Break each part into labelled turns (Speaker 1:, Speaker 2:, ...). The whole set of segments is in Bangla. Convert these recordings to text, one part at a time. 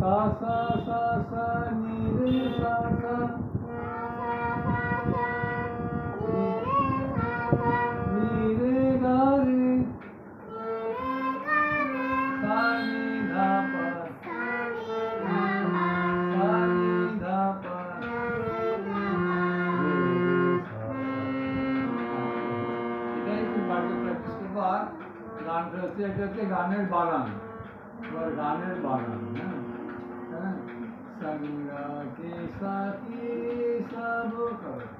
Speaker 1: सा सा सा प्रैक्टिस के बाद गान करते करते गाने बारह संग के साथी सब करो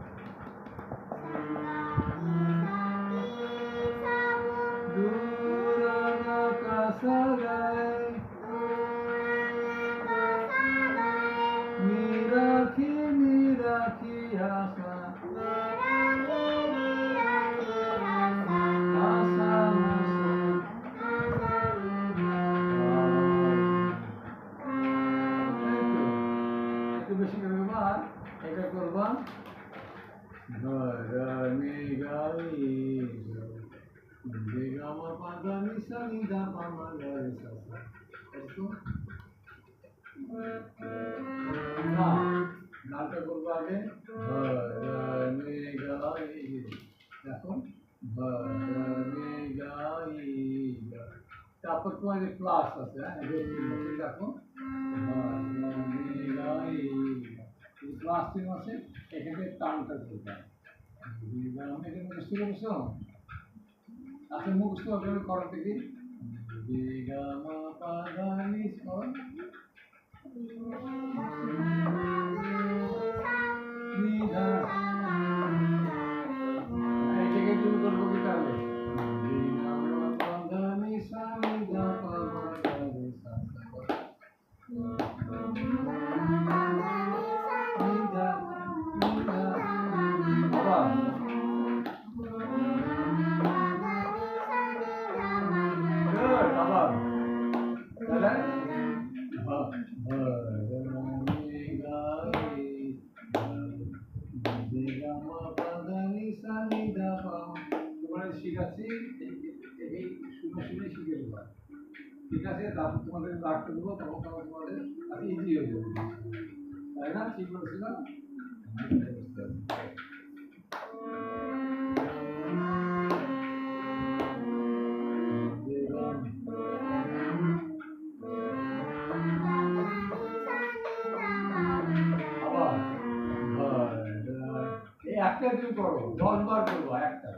Speaker 1: দা পামা গারে সাসা একটু না নাটক করব আগে ধরণী গাই দেখো ধরণী গাই তারপর তোমার ক্লাস আছে হ্যাঁ দেখো ধরণী গাই ক্লাস তিন আছে এখানে টানটা করতে Akin mo gusto ako yung chord again. Hindi ka তোমাদের শিখাচ্ছি এই- শুনে শুনে শিখে নেবা ঠিক আছে তারপর তোমাদের রাখতে দেবো তখন তখন তোমাদের আজ ইজি হয়ে যাবে তাই না ঠিক বলছিলাম একটা দিন করো দশ বার করব একটা।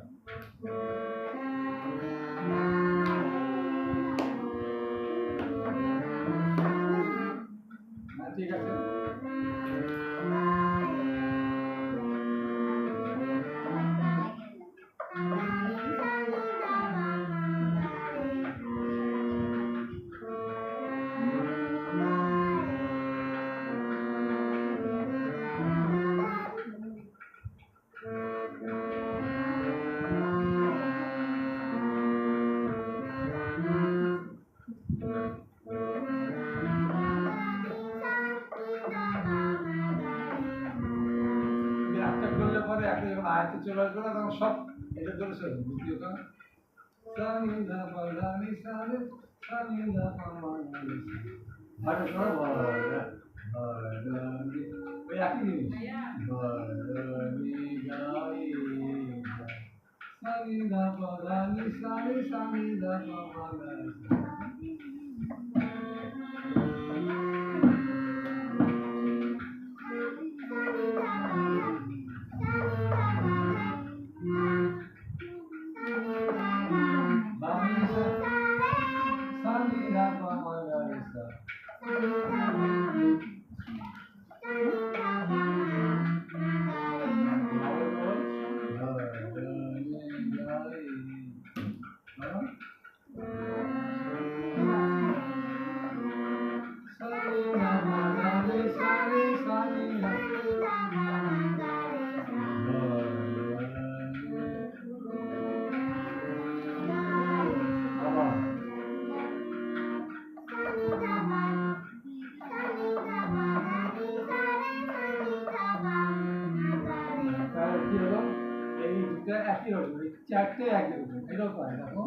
Speaker 1: একটা করলে পরে একটা যখন আয়তে চলে আসবে না তখন সব এটা ধরে সব দ্বিতীয় গান সানি দা পাদানি সারে সানি দা পামানি ভালো করে বলো ভরণী ওই একই জিনিস ভরণী গাই সানি দা পাদানি সারে সানি দা পামানি Mm-hmm. এটা একই রকম চারটে একই রকম, এটাও পারে দেখো।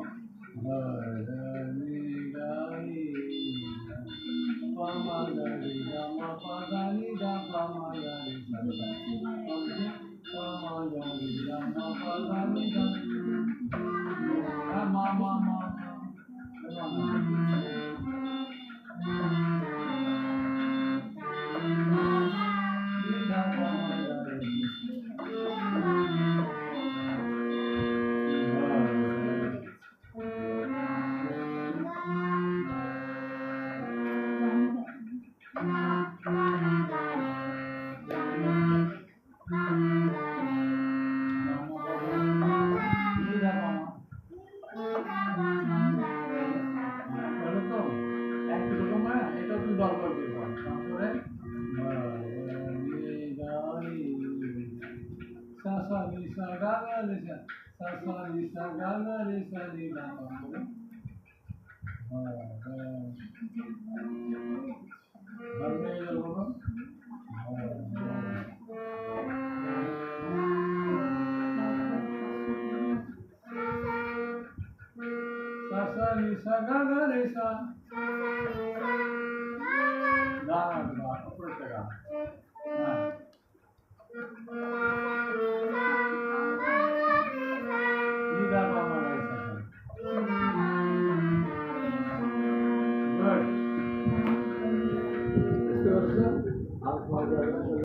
Speaker 1: পামা গাড়ি গামা পাগানি গা পামা కావాలి సస్వాది సగాలి సరి ససని సగగరి స